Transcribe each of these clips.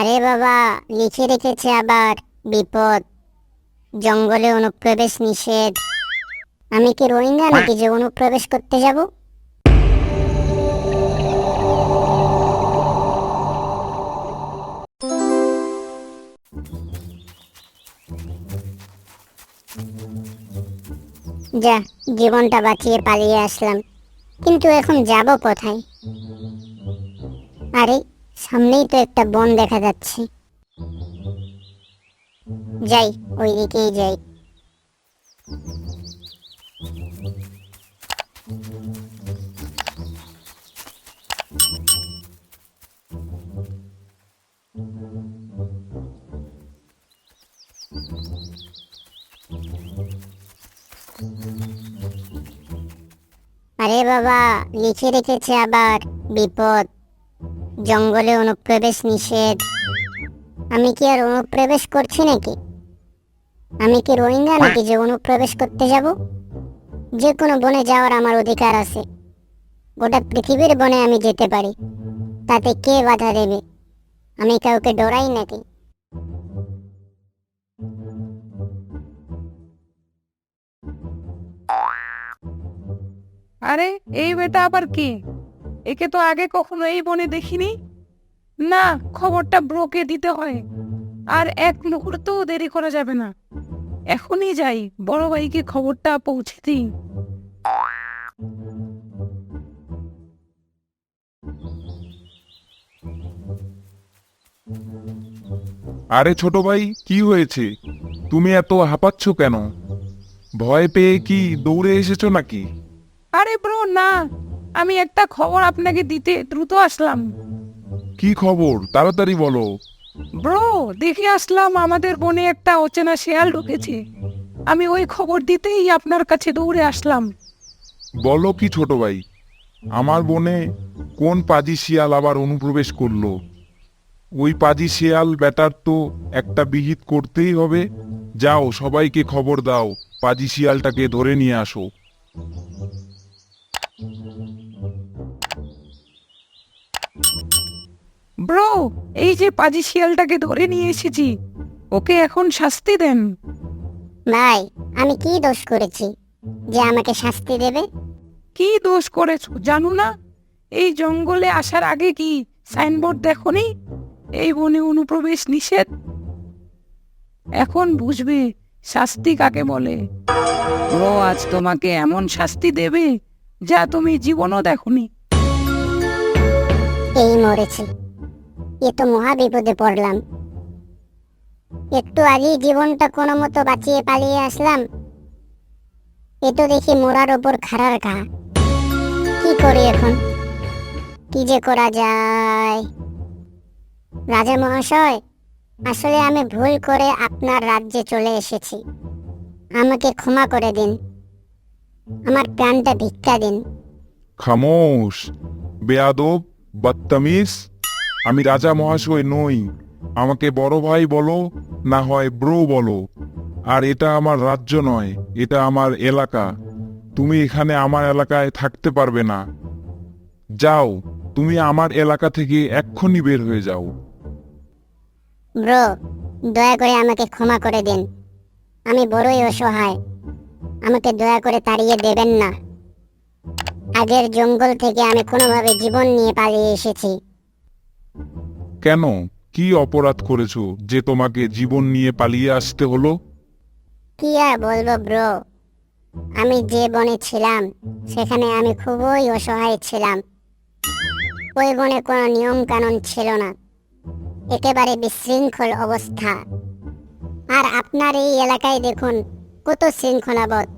আরে বাবা লিখে রেখেছে আবার। বিপদ। জঙ্গলে অনুপ্রবেশ নিষেধ। আমি কি রোহিঙ্গা নাকি যে অনুপ্রবেশ করতে যাব? যা জীবনটা বাঁচিয়ে পালিয়ে আসলাম। কিন্তু এখন যাব কোথায়? আরে সামনেই তো একটা বন দেখা যাচ্ছে। যাই ওই দিকেই যাই। আরে বাবা, লিখে রেখেছে আবার বিপদ। জঙ্গলে অনুপ্রবেশ নিষেধ। আমি কি আর অনুপ্রবেশ করছি নাকি? আমি কি রোহিঙ্গা নাকি যে অনুপ্রবেশ করতে যাব? যে কোনো বনে যাওয়ার আমার অধিকার আছে। গোটা পৃথিবীর বনে আমি যেতে পারি। তাতে কে বাধা দেবে? আমি কাউকে ডরাই নাকি? আরে, এই বেটা আবার কি? একে তো আগে কখনো এই বনে দেখিনি। না খবরটা ব্রোকে দিতে হয়। আর এক মুহূর্তও দেরি করা যাবে না। এখনই যাই বড় ভাইকে খবরটা পৌঁছে দিই। আরে ছোট ভাই কি হয়েছে? তুমি এত হাঁপাচ্ছ কেন? ভয় পেয়ে কি দৌড়ে এসেছ নাকি? আরে ব্রো না। আমি একটা খবর আপনাকে দিতে দ্রুত আসলাম। কি খবর? তাড়াতাড়ি বলো। ব্রো দেখে আসলাম আমাদের বনে একটা অচেনা শেয়াল ঢুকেছে। আমি ওই খবর দিতেই আপনার কাছে দৌড়ে আসলাম। বলো কি ছোট ভাই আমার বনে কোন পাজি শিয়াল আবার অনুপ্রবেশ করল? ওই পাজি শিয়াল ব্যাটার তো একটা বিহিত করতেই হবে। যাও সবাইকে খবর দাও পাজি শিয়ালটাকে ধরে নিয়ে আসো। ব্রো এই যে পাজি শিয়ালটাকে ধরে নিয়ে এসেছি ওকে এখন শাস্তি দেন। ভাই আমি কি দোষ করেছি? যে আমাকে শাস্তি দেবে? কি দোষ করেছ জানো না? এই জঙ্গলে আসার আগে কি সাইনবোর্ড দেখনি? এই বনে অনুপ্রবেশ নিষেধ? এখন বুঝবে শাস্তি কাকে বলে। ও আজ তোমাকে এমন শাস্তি দেবে যা তুমি জীবনও দেখনি। এই মরেছে। এ তো মহা বিপদে পড়লাম। একটু আগেই জীবনটা কোনো মতো বাঁচিয়ে পালিয়ে আসলাম। এ তো দেখি মোড়ার ওপর খাড়ার ঘা। কি করি এখন? কি যে করা যায়? রাজা মহাশয়, আসলে আমি ভুল করে আপনার রাজ্যে চলে এসেছি। আমাকে ক্ষমা করে দিন। আমার প্রাণটা ভিক্ষা দিন। খামোশ, বেয়াদব, বদতমিজ। আমি রাজা মহাশয় নই। আমাকে বড় ভাই বলো, না হয় ব্রো বলো। আর এটা আমার রাজ্য নয়, এটা আমার এলাকা। তুমি এখানে আমার এলাকায় থাকতে পারবে না। যাও, তুমি আমার এলাকা থেকে এক্ষুনি বের হয়ে যাও। ব্রো, দয়া করে আমাকে ক্ষমা করে দিন। আমি বড়ই অসহায়। আমাকে দয়া করে তাড়িয়ে দেবেন না। আগের জঙ্গল থেকে আমি কোনোভাবে জীবন নিয়ে পালিয়ে এসেছি। কেন? কি অপরাধ করেছ যে তোমাকে জীবন নিয়ে পালিয়ে আসতে হলো? কি আর বলব ব্রো আমি যে বনে ছিলাম, সেখানে আমি খুবই অসহায় ছিলাম। ওই বনে কোনো নিয়ম কানুন ছিল না। একেবারে বিশৃঙ্খল অবস্থা। আর আপনার এই এলাকায় দেখুন, কত শৃঙ্খলাবোধ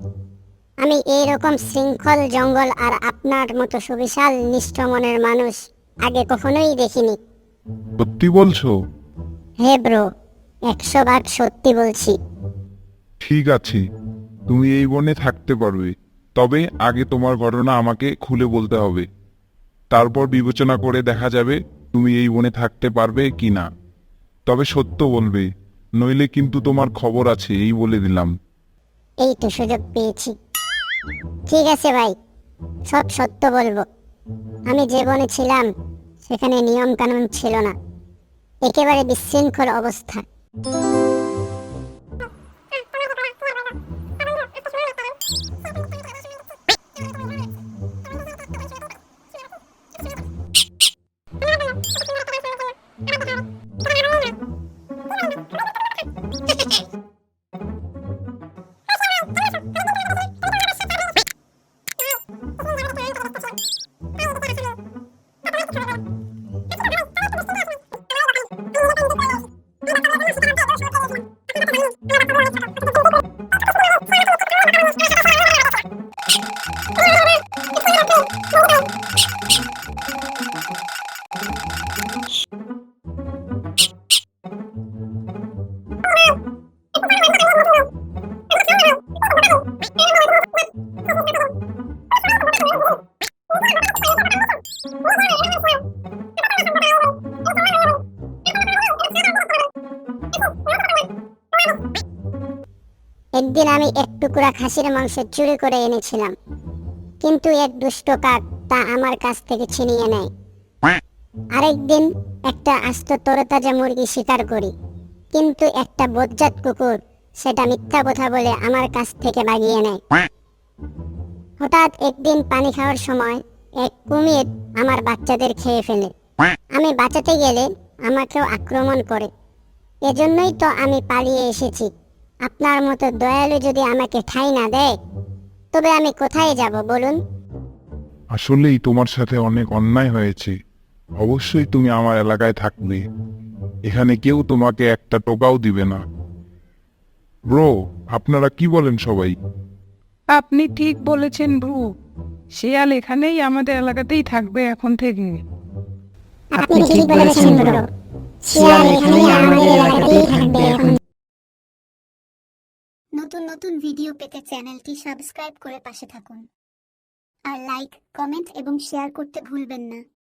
আমি এই রকম শৃঙ্খল জঙ্গল আর আপনার মতো সুবিশাল নিষ্ঠ মনের মানুষ আগে কখনোই দেখিনি। সত্যি বলছো? হে ব্রো একশো বার সত্যি বলছি। ঠিক আছে তুমি এই বনে থাকতে পারবে তবে আগে তোমার ঘটনা আমাকে খুলে বলতে হবে। তারপর বিবেচনা করে দেখা যাবে তুমি এই বনে থাকতে পারবে কি না তবে সত্য বলবে নইলে কিন্তু তোমার খবর আছে এই বলে দিলাম। এই তো সুযোগ পেয়েছি। ঠিক আছে ভাই সব সত্য বলব। আমি যে বনে ছিলাম সেখানে নিয়ম কানুন ছিল না। একেবারে বিশৃঙ্খল অবস্থা। একদিন আমি এক টুকরা খাসির মাংস চুরি করে এনেছিলাম। কিন্তু এক দুষ্ট কাক তা আমার কাছ থেকে ছিনিয়ে নেয়। আরেকদিন একটা আস্ত তরতাজা মুরগি শিকার করি, কিন্তু একটা বজ্জাত কুকুর সেটা মিথ্যা কথা বলে আমার কাছ থেকে বাগিয়ে নেয়। হঠাৎ একদিন পানি খাওয়ার সময় এক কুমির আমার বাচ্চাদের খেয়ে ফেলে। আমি বাঁচাতে গেলে আমাকেও আক্রমণ করে। এজন্যই তো আমি পালিয়ে এসেছি। আপনার মতো দয়ালু যদি আমাকে ঠাঁই না দেয়, তবে আমি কোথায় যাব বলুন? আসলেই তোমার সাথে অনেক অন্যায় হয়েছে। অবশ্যই তুমি আমার এলাকায় থাকবে। এখানে কেউ তোমাকে একটা টোকাও দিবে না। ব্রো আপনারা কি বলেন সবাই? আপনি ঠিক বলেছেন ব্রু। শিয়াল এখানেই আমাদের এলাকাতেই থাকবে এখন থেকে। আপনি ঠিক বলেছেন ব্রো। শিয়াল এখানেই আমাদের এলাকাতেই থাকবে এখন। নতুন নতুন ভিডিও পেতে চ্যানেলটি সাবস্ক্রাইব করে পাশে থাকুন। আর লাইক কমেন্ট এবং শেয়ার করতে ভুলবেন না।